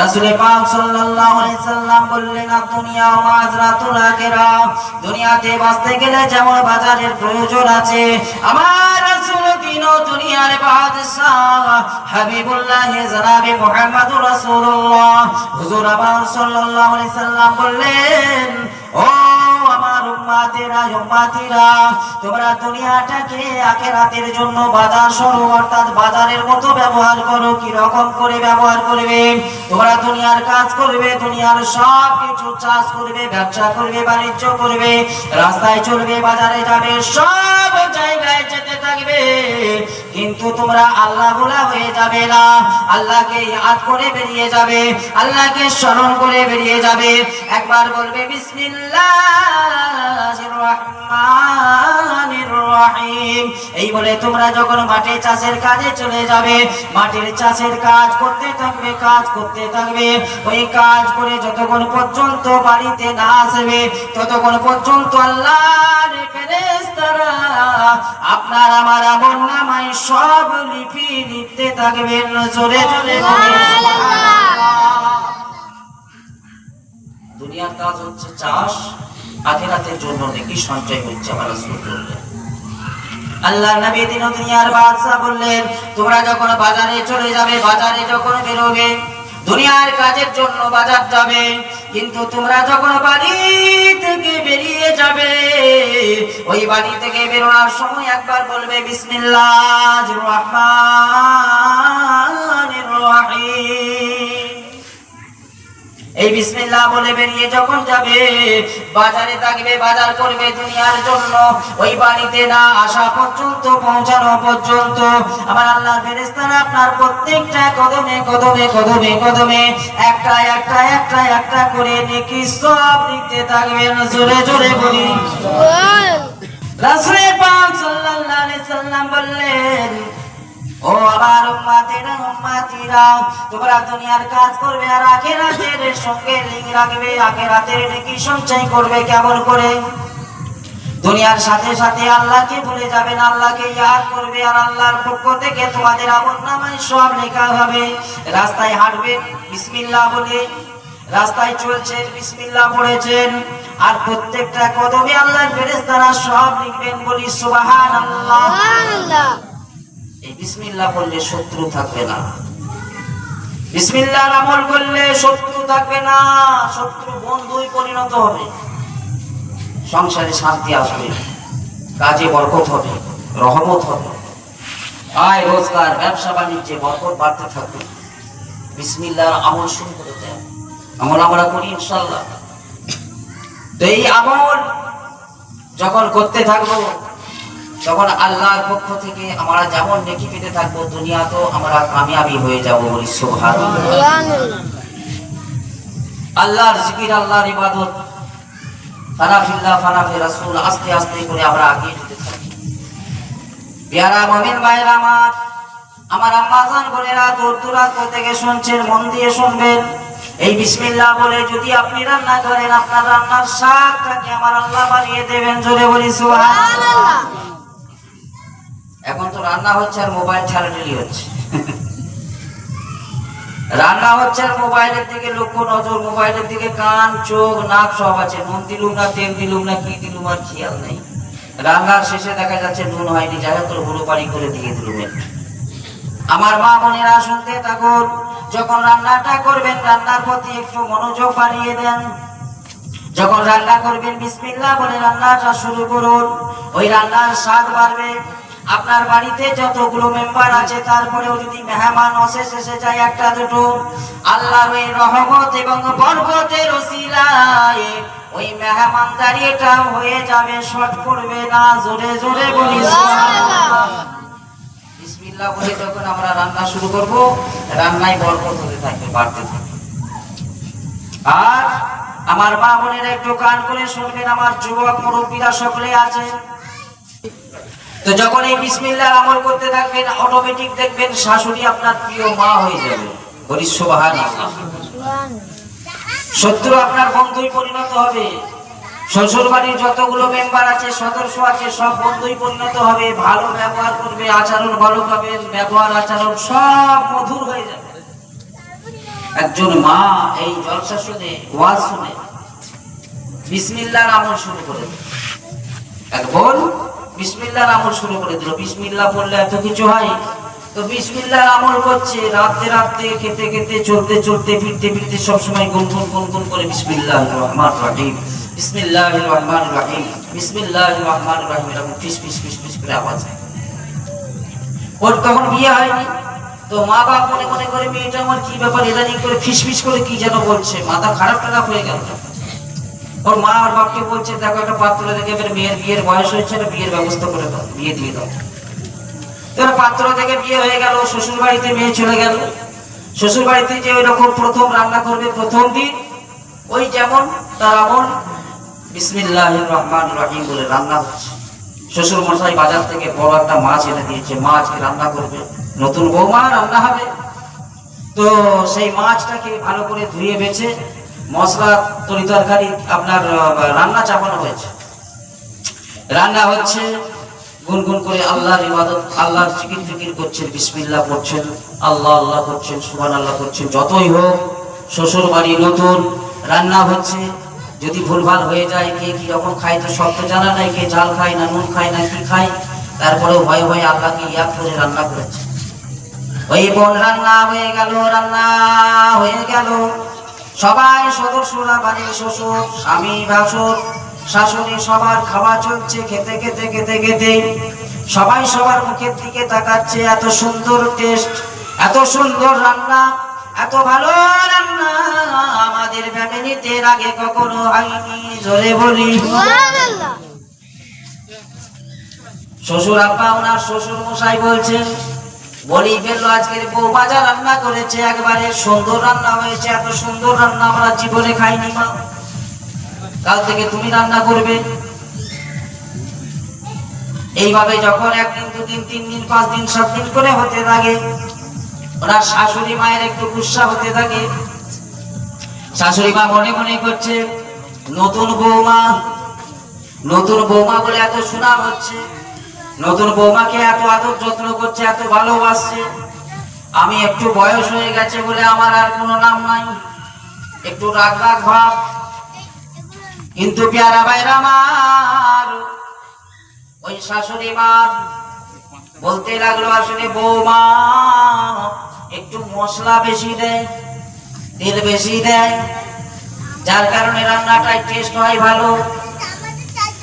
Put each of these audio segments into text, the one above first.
রাসূল পাক সাল্লাল্লাহু আলাইহি সাল্লাম বললেন দুনিয়া মাযরাতুল আখিরা, দুনিয়াতে বাঁচতে গেলে যেমন বাজারের প্রয়োজন আছে, আমার রাসূল দিন দুনিয়ার বাদশাহ হাবিবুল্লাহ জনাবে মুহাম্মদুর রাসূলুল্লাহ। হুজুর আমার সাল্লাল্লাহু আলাইহি সাল্লাম বললেন, ও উম্মাতেরা উম্মাতিরা তোমরা দুনিয়াটাকে আখিরাতের জন্য বাজার স্বরূপ অর্থাৎ বাজারের মতো ব্যবহার করো কি রকম করে ব্যবহার করবে? তোমরা দুনিয়ার কাজ করবে, দুনিয়ার সব কিছু চাষ করবে, ব্যবসা করবে, বাণিজ্য করবে, রাস্তায় চলবে, বাজারে যাবে, সব জায়গায় যেতে থাকবে। কিন্তু তোমরা আল্লাহ ভোলা হয়ে যাবে না। আল্লাহকে ইয়াদ করে বেরিয়ে যাবে, আল্লাহকে স্মরণ করে বেরিয়ে যাবে। একবার বলবে বিসমিল্লাহির এই বলে তোমরা যখন মাঠে চাষের কাজে চলে যাবে, মাটির চাষের কাজ করতে থাকবে, কাজ করতে থাকবে। ওই কাজ করে যতক্ষণ পর্যন্ত বাড়িতে না আসবে, ততক্ষণ পর্যন্ত ফেরেশতারা আপনার আমার আমল নামায় সব লিপি লিখতে থাকবেন। জোরে জোরে দুনিয়ার কাজ হচ্ছে চাষ, আখিরাতের জন্য নাকি সঞ্চয় হচ্ছে আমার রাসূল বললেন। আল্লাহ নবী দিন দুনিয়ার বাদশা বললেন, তোমরা যখন বাজারে চলে যাবে, বাজারে যখন বেরোবে, দুনিয়ার কাজের জন্য বাজার যাবে, কিন্তু তোমরা যখন বাড়ি থেকে বেরিয়ে যাবে, ওই বাড়ি থেকে বেরোনোর সময় একবার বলবে বিসমিল্লাহ রহমানির বিসমিল্লাহ বলে বেরিয়ে যখন যাবে বাজারে থাকবে বাজার করবে দুনিয়ার জন্য। ওই বাড়িতে না আসা পর্যন্ত পৌঁছানো পর্যন্ত। আমার আল্লাহ ফেরেশতারা আপনার প্রত্যেকটা কদমে কদমে কদমে কদমে একটা একটা একটা একটা করে নেকি সব লিখতে থাকবেন। জোরে জোরে বলি। রাসূল পাক সাল্লাল্লাহু আলাইহি সাল্লাম বললেন ও আমার উম্মাতেরা উম্মাতিরা, তোমরা দুনিয়ার কাজ করবে আর আখিরাতের সঙ্গে লিঙ্ক রাখবে, আখিরাতের নেকি সঞ্চয় করবে কেমন করে? দুনিয়ার সাথে সাথে আল্লাহকে ভুলে যাবেন, আল্লাহকে ইয়াদ করবে আর আল্লাহর পক্ষ থেকে তোমাদের আমল সব লেখা হবে। রাস্তায় হাঁটবেন, বিসমিল্লাহ বলে, রাস্তায় চলছেন, বিসমিল্লাহ পড়েছেন, আর প্রত্যেকটা কদমে আল্লাহর ফেরেশতারা সব লিখবেন বলি সুবহানাল্লাহ। এই বিসমিল্লাহ বললে শত্রু থাকবে না। বিসমিল্লাহর আমল করলে শত্রু থাকবে না, শত্রু বন্ধুই পরিণত হবে। সংসারে শান্তি আসবে, কাজে বরকত হবে, রহমত হবে। আয় রোজগার, ব্যবসা বাণিজ্যে বরকত বাড়তে থাকবে। বিসমিল্লাহর আমল শুরু করে আমল আমরা করি ইনশাল্লাহ তো এই আমল যখন করতে থাকব তখন আল্লাহর পক্ষ থেকে আমরা যেমন নেকি পেতে থাকব দুনিয়া তো আমরা কামিয়াবি হয়ে যাব বলি সুবহানাল্লাহ। আল্লাহর জিকির আল্লাহর ইবাদত ফানাফিল্লাহ ফানাফি রাসূল আস্তে আস্তে করে আমরা আগিয়ে যেতে থাকি। পেয়ারা মুমিন ভাইরা আমার আমার আম্মাজান বোনেরা দূর দূরান্ত থেকে শুনছেন মন দিয়ে শুনবেন। এই বিসমিল্লাহ বলে যদি আপনি রান্না করেন আপনার রান্নার স্বাদটাকে আমার আল্লাহ বানিয়ে দেবেন জোরে বলি সুবহানাল্লাহ। এখন তো রান্না হচ্ছে আর মোবাইল ছাড়ালি হচ্ছে। রান্না হচ্ছে আর মোবাইলের দিকে লক্ষ্য নজর, মোবাইলের দিকে কান, চোখ, নাক সব আছে। নুন দিলুম না, তেল দিলুম না, কি দিলুম আর খেয়াল নেই। রান্নার শেষে দেখা যাচ্ছে নুন হয়নি, যাই হোক হুড়ো পাড়ি করে দিয়ে দিলুম। আমার মা বোনেরা শুনতে থাকুন যখন রান্নাটা করবেন, রান্নার প্রতি একটু মনোযোগ বাড়িয়ে দেন। যখন রান্না করবেন, বিসমিল্লাহ বলে রান্নাটা শুরু করুন। ওই রান্নার স্বাদ বাড়বে। আপনার বাড়িতে যতগুলো মেম্বার আছে তারপরেও যদি মেহমান অশেষ এসে যায় একটা দুটো। আল্লাহর রহমত এবং বরকতের ওসিলায় ওই মেহমানদারিটা হয়ে যাবে শর্ট করবে না, জোরে জোরে বলি। বিসমিল্লাহ বলে যখন আমরা রান্না শুরু করব। রান্নায় বরকত হতে থাকবে, বাড়তে থাকবে। আর আমার মা বোনেরা একটু কান করে শুনবেন, আমার যুবক মুরব্বীরা সকলে আছেন তো যখন এই বিসমিল্লাহ আমল করতে থাকবেন অটোমেটিক দেখবেন শাশুড়ি আপনার প্রিয় মা হয়ে যাবে। শত্রু আপনার বন্ধুই পরিণত হবে। শ্বশুর বাড়ির যতগুলো মেম্বার আছে, সদস্য আছে, সব বন্ধুই পরিণত হবে। ভালো ব্যবহার করবে, আচরণ ভালো পাবেন, ব্যবহার আচরণ সব মধুর হয়ে যাবে। একজন মা এই জলসা শুনে, ওয়াজ শুনে, বিসমিল্লার আমল শুরু করে এক বোন বিসমিল্লার আমল শুরু করে দিল। বিসমিল্লাহ বললে এত কিছু হয়? তো বিসমিল্লার আমল করছে রাতে রাতে খেতে খেতে, চলতে চলতে, ফিরতে ফিরতে সবসময় গুনগুন গুনগুন করে বিসমিল্লাহ রহমান রাহিম। বিসমিল্লাহ রহমান রাহিম। বিসমিল্লাহ রহমান রাহিম এরকম ফিস ফিস ফিস ফিস করে আওয়াজ হয়। ওর তখন বিয়ে হয়নি। তো মা বাপ মনে মনে করে, মেয়েটা আমার কি ব্যাপার? ইদানিং করে ফিস ফিস করে কি যেন বলছে? মাথা খারাপ খারাপ হয়ে গেল ওর মা আর বাপকে বলছে, দেখো একটা পাত্র দেখে এবার মেয়ের বিয়ের বয়স হয়েছে না বিয়ের ব্যবস্থা করে দাও, বিয়ে দিয়ে দাও। তো পাত্র থেকে বিয়ে হয়ে গেল শ্বশুর বাড়িতে মেয়ে চলে গেল। শ্বশুর বাড়িতে যে ওই রকম প্রথম রান্না করবে প্রথম দিন, ওই যেমন তার আমল বিসমিল্লাহ রহমান রহিম বলে রান্না হচ্ছে। শ্বশুর মশাই বাজার থেকে বড় একটা মাছ এনে দিয়েছে মাছকে রান্না করবে, নতুন বৌমা রান্না হবে। তো সেই মাছটাকে ভালো করে ধুয়ে বেছে মশলা তরি তরকারি আপনার রান্না চাপানো হয়েছে। রান্না হচ্ছে, গুনগুন করে আল্লাহর ইবাদত, আল্লাহর জিকির ফিকির করছেন, বিসমিল্লাহ করছেন, আল্লাহ আল্লাহ করছেন সুবহান আল্লাহ করছেন, যতই হোক, শ্বশুর বাড়ি নতুন, রান্না হচ্ছে, যদি ভুলভাল হয়ে যায়, কে কি রকম খায় তো সব তো জানা নাই, কে ঝাল খায় না, নুন খায় না, কি খায়, তারপরেও ভয়ে ভয়ে আল্লাহকে ইয়াদ করে রান্না করেছে। ওই বোন, রান্না হয়ে গেল, রান্না হয়ে গেল। সবাই সদস্যরা বাড়ির শ্বশুর স্বামী ভাসুর শাশুড়ি সবার খাওয়া চলছে খেতে খেতে খেতে খেতে। সবাই সবার মুখের দিকে তাকাচ্ছে এত সুন্দর টেস্ট এত সুন্দর রান্না এত ভালো রান্না আমাদের ফ্যামিলিতে আগে কখনো হয়নি জোরে বলি। শ্বশুর আব্বা ওনার শ্বশুর মশাই বলছেন বলি ফেলল আজকের বউ বাজা রান্না করেছে, একবারে সুন্দর রান্না হয়েছে, এত সুন্দর রান্না আমরা জীবনে খাইনি মা। কাল থেকে তুমি রান্না করবে। এইভাবে যখন একদিন, দুদিন, তিন দিন, পাঁচ দিন, সাত দিন করে হতে থাকে ওনার শাশুড়ি মায়ের একটু গুসা হতে থাকে। শাশুড়ি মা মনে মনে করছে, নতুন বৌমা নতুন বৌমা বলে এত সুনাম হচ্ছে। নতুন বৌমাকে এত আদর যত্ন করছে, এত ভালোবাসছে। আমি একটু বয়স হয়ে গেছে বলে আমার আর কোনো নাম নাই। একটু রাগ রাগ ভাব। কিন্তু পেয়ারা বাইরা আমার, ওই শাশুড়ি মা বলতে লাগল, আসলে বৌমা একটু মশলা বেশি দেয়, তেল বেশি দেয়। যার কারণে রান্নাটাই টেস্ট হয় ভালো।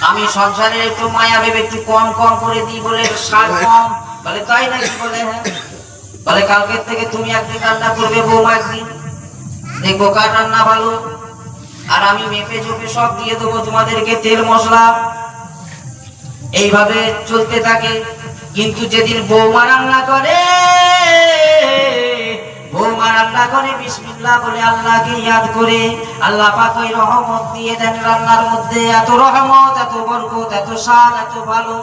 আমি সংসারে একটু মায়া ভেবে একটু কম কম করে দিই বলে স্বাদ কম। বলে, তাই নাকি বলে হ্যাঁ? বলে, কালকের থেকে তুমি একদিন রান্না করবে বৌমা একদিন। দেখব কার রান্না ভালো। আর আমি মেপে চোপে সব দিয়ে দেবো তোমাদেরকে তেল, মশলা। এইভাবে চলতে থাকে। কিন্তু যেদিন বৌমা রান্না করে বৌমা রান্না করে বিসমিল্লাহ বলে আল্লাহকে ইয়াদ করে। আল্লাহ পাক ওই রহমত দিয়ে দেন রান্নার মধ্যে। এত রহমত, এত বরকত, এত স্বাদ, এত ভালো।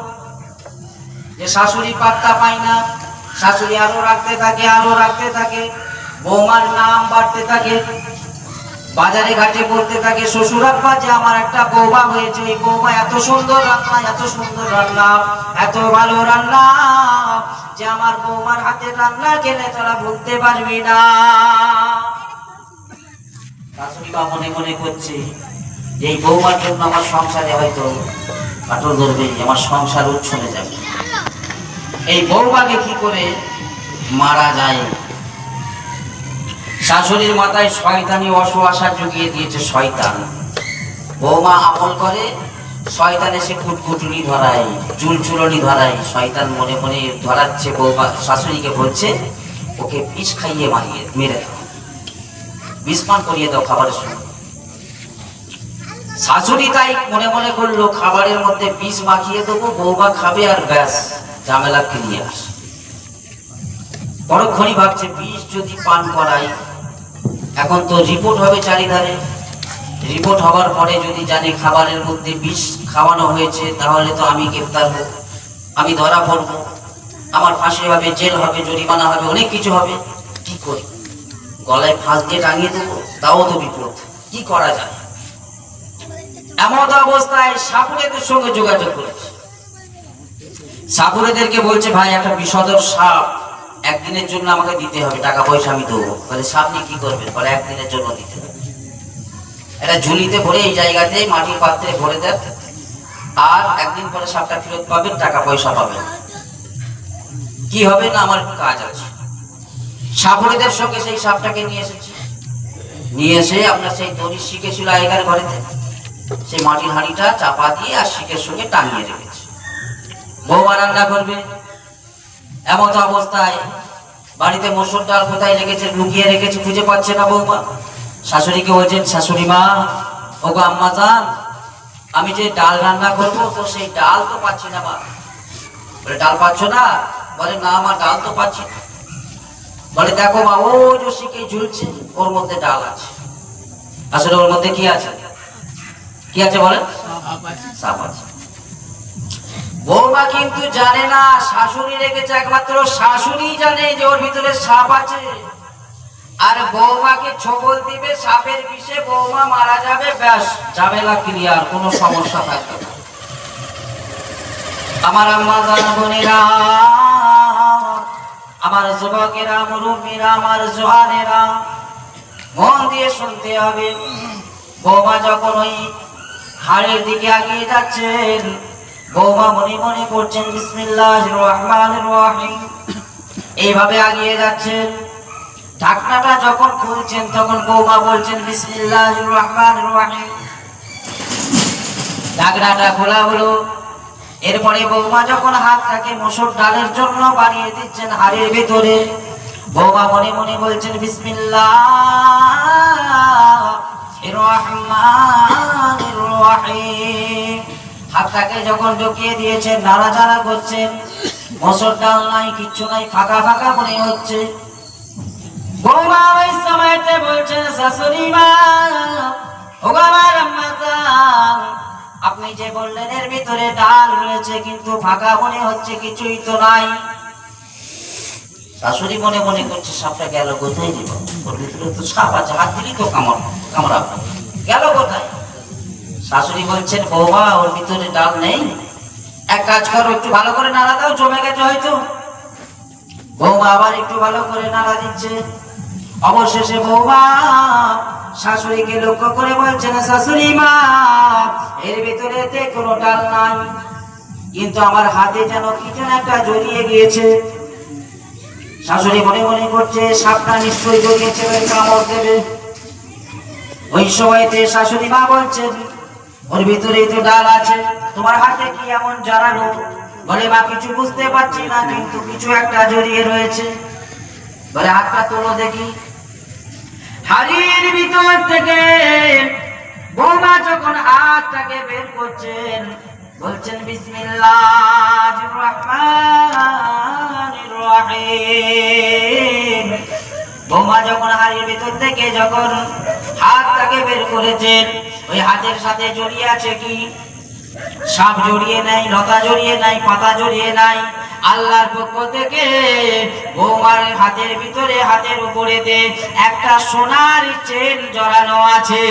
যে শাশুড়ি পাত্তা পায় না, শাশুড়ি আরও রাখতে থাকে, আরও রাখতে থাকে। বৌমার নাম বাড়তে থাকে। বাজারে ঘাটে বলতে থাকে, শ্বশুর আব্বা, যে আমার একটা বৌমা হয়েছে ওই বৌমা এত সুন্দর রান্না, এত সুন্দর রান্না, এত ভালো রান্না, যে আমার বৌমার হাতে রান্না খেলে তোরা ভুলতে পারবি না। শাশুড়ি মা মনে মনে করছে এই বৌমার জন্য আমার সংসারে হয়তো কাটল ধরবে, আমার সংসার উচ্ছনে যাবে। এই বৌমাকে কি করে মারা যায়? শাশুড়ির মাথায় শয়তানি অসুয়াশা জুগিয়ে দিয়েছে শয়তান। বৌমা আমল করে, শয়তান এসে কুটকুটুনি ধরায়, চুলচুলনি ধরায়, শয়তান মনে মনে ধরাচ্ছে বৌমা শাশুড়িকে বলছে, ওকে বিষ খাইয়ে মারিয়ে, মেরে দাও। বিষ পান করিয়ে দাও খাবারের সময় শাশুড়ি তাই মনে মনে করল, খাবারের মধ্যে বিষ মাখিয়ে দেবো বৌমা খাবে আর ব্যাস, ঝামেলা ক্লিয়ার। পরক্ষণই ভাবছে, বিষ যদি পান করাই এখন তো রিপোর্ট হবে চারিধারে। রিপোর্ট হওয়ার পরে যদি জানি খাবারের মধ্যে বিষ খাওয়ানো হয়েছে, তাহলে তো আমি গ্রেপ্তার হব। আমি ধরা পড়ব। আমার ফাঁসি হবে, জেল হবে, জরিমানা হবে, অনেক কিছু হবে। কি করি? গলায় ফাঁস দিয়ে টাঙিয়ে দেবো? তাও তো বিপদ। কি করা যায়? এমন অবস্থায় সাপুরেদের সঙ্গে যোগাযোগ করেছে। সাপুরেদেরকে বলছে, ভাই, একটা বিষদর সাপ একদিনের জন্য আমাকে দিতে হবে, টাকা পয়সা আমি দেবো। বলে সামনে কি করবেন? বলে একদিনের জন্য দিতে হবে। এটা ঝুলিতে ভরে এই জায়গাতে মাটির পাত্রে ভরে দেন। আর একদিন পরে সাপটা ফেরত পাবেন, টাকা পয়সা পাবেন। কি হবে না আমার কাজ আছে? সাপুরেদের সঙ্গে সেই সাপটাকে নিয়ে এসেছি। নিয়ে এসে আপনার সেই দড়ি শিখেছিল আগেকার ঘরেতে। সেই মাটির হাঁড়িটা চাপা দিয়ে আর শিখের সঙ্গে টাঙিয়ে রেখেছে। বৌমা রান্না করবে। এমত অবস্থায় বাড়িতে মসুর ডাল কোথায় রেখেছে, লুকিয়ে রেখেছে, খুঁজে পাচ্ছে না বৌমা। শাশুড়িকে বলছেন, শাশুড়ি মা ও গো আম্মা যান, আমি যে ডাল রান্না করব, তো সেই ডাল তো পাচ্ছি না মা। বলে, ডাল পাচ্ছ না? বলে, না আমার ডাল তো পাচ্ছি না। বলে, দেখো মা, ও যে ঝুলছে, ওর মধ্যে ডাল আছে। আসলে ওর মধ্যে কি আছে? কি আছে বলেন? সাপ আছে। বৌমা কিন্তু জানে না, শাশুড়ি রেখেছে একমাত্র শাশুড়ি জানে যে ওর ভিতরে সাপ আছে। আর বৌমাকে ছবল দিবে সাপের বিষে, বৌমা মারা যাবে, ব্যাস, ঝামেলা ক্লিয়ার কোনো সমস্যা থাকবে না। আমার আম্মা, জানা বোনেরা, আমার যুবকেরা, মুরব্বীরা, আমার জোয়ানেরা মন দিয়ে শুনতে হবে। বৌমা যখন ওই হাড়ের দিকে আগিয়ে যাচ্ছেন বৌমা মনে মনে করছেন এইভাবে আগিয়ে যাচ্ছেন। ঢাকনাটা যখন খুলছেন, তখন বৌমা বলছেন ঢাকনাটা খোলা হলো। এরপরে বৌমা যখন হাতটাকে মসুর ডালের জন্য বানিয়ে দিচ্ছেন হাড়ের ভেতরে বৌমা মনে মনে বলছেন বিসমিল্লাহ রহমান রহিম। হাতটাকে যখন ঢুকিয়ে দিয়েছেন নাড়াচাড়া করছেন মসুর ডাল নাই, কিচ্ছু নাই, ফাঁকা ফাঁকা মনে হচ্ছে। বলছেন শাশুড়ি মা আপনি যে বললেন এর ভিতরে ডাল রয়েছে, কিন্তু ফাঁকা মনে হচ্ছে, কিছুই তো নাই। শাশুড়ি মনে মনে করছে, সাপটা গেল কোথায় দিব ওর ভিতরে তো সাপ আছে, হাত দিলি তো কামড় কামড়া গেল কোথায়? শাশুড়ি বলছেন, বৌমা, ওর ভিতরে ডাল নেই। এক কাজ করো, একটু ভালো করে নাড়া দাও, জমে গেছে হয়তো। বৌমা আবার একটু ভালো করে নাড়া দিচ্ছে। অবশেষে বৌমা শাশুড়িকে লক্ষ্য করে বলছেন শাশুড়ি মা, এর ভিতরে কোনো ডাল নাই। কিন্তু আমার হাতে যেন কি যেন একটা জড়িয়ে গিয়েছে। শাশুড়ি মনে মনে করছে, সাপটা নিশ্চয়ই জড়িয়েছে কামড় দেবে। ওই সময়তে শাশুড়ি মা বলছেন ওর ভিতরেই তো ডাল আছে। তোমার হাতে কি এমন জানালো বলে, মা, কিছু বুঝতে পারছি না, কিন্তু কিছু একটা জড়িয়ে রয়েছে। বলে, হাতটা তোলো দেখি। হাড়ির ভিতর থেকে বৌমা যখন হাতটাকে বের করছেন, বলছেন বিসমিল্লাহ বৌমা যখন হাড়ির ভিতর থেকে যখন হাতটাকে বের করেছেন ওই হাতের সাথে জড়িয়ে আছে কি? সাপ জড়িয়ে নাই, লতা জড়িয়ে নাই, পাতা জড়িয়ে নাই। আল্লাহর পক্ষ থেকে বৌমার হাতের ভিতরে, হাতের উপরেতে একটা সোনার চেন জড়ানো আছে।